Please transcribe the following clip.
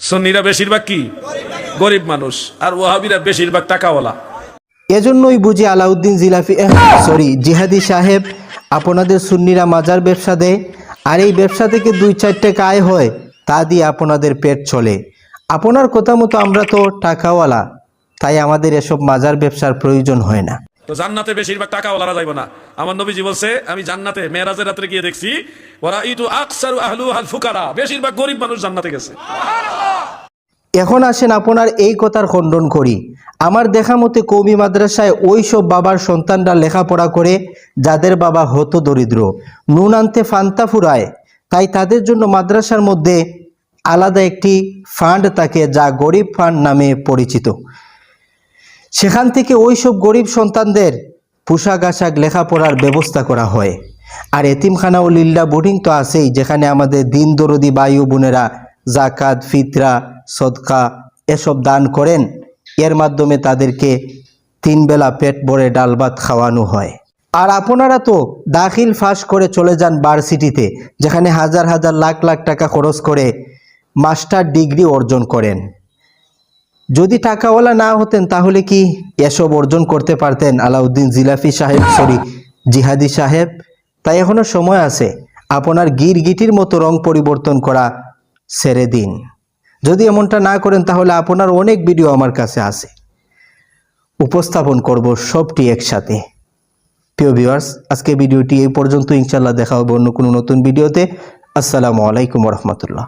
সন্নিরা বেশিরভাগ কি? গরিব মানুষ। আর ওয়াহাবিরা বেশিরভাগ টাকাওয়ালা। এজন্যই বুঝি আলাউদ্দিন জিলাফি সরি জিহাদি সাহেব আপনাদের সুন্নিরা মাজার ব্যবসা দেয় আর এই ব্যবসা থেকে দুই চার টাকা আয় হয় তা দিয়ে আপনাদের পেট চলে। আপনার কথা মতো আমরা তো টাকাওয়ালা তাই আমাদের এসব মাজার ব্যবসার প্রয়োজন হয় না। তো জান্নাতে বেশিরভাগ টাকাওয়ালারা যাইব না। আমার নবীজি বলছে আমি জান্নাতে মেয়েরাজের রাত্রে গিয়ে দেখছি ওরা ইটু আকসারু আহলু আল ফুকারা বেশিরভাগ গরিব মানুষ জান্নাতে গেছে। এখন আসেন আপনার এই কথার খণ্ডন করি। আমার দেখা মতে কৌমি মাদ্রাসায় ওই সব বাবার সন্তানরা লেখাপড়া করে, যাদের বাবা হতো দরিদ্র। নুন আনতে ফান্তা ফুরায়। তাই তাদের জন্য মাদ্রাসার মধ্যে আলাদা একটি ফান্ড থাকে, যা গরিব ফান্ড নামে পরিচিত। সেখান থেকে ওই সব গরিব সন্তানদের পোশাক আশাক লেখাপড়ার ব্যবস্থা করা হয়। আর এতিমখানা ও লিল্লা বোর্ডিং তো আছেই, যেখানে আমাদের দিন দরদি বায়ু বোনেরা জাকাত, ফিতরা সদকা এসব দান করেন, এর মাধ্যমে তাদেরকে তিন বেলা পেট ভরে ডাল ভাত খাওয়ানো হয়। আর আপনারা তো দাখিল ফাঁস করে চলে যান ভার্সিটিতে যেখানে হাজার হাজার লাখ লাখ টাকা খরচ করে মাস্টার ডিগ্রি অর্জন করেন। যদি টাকাওয়ালা না হতেন, তাহলে কি এসব অর্জন করতে পারতেন? আলাউদ্দিন জিলাফি সাহেব, সরি, জিহাদি সাহেব, তাই এখনও সময় আছে। আপনার গিরগিটির মতো রং পরিবর্তন করা ছেড়ে দিন। যদি এমনটা না করেন, তাহলে আপনার অনেক ভিডিও আমার কাছে আছে। উপস্থাপন করব সবটি একসাথে। প্রিয় ভিউয়ার্স আজকে ভিডিওটি এই পর্যন্ত। ইনশাল্লাহ দেখা হবে অন্য কোনো নতুন ভিডিওতে আসসালামু আলাইকুম রহমতুল্লাহ।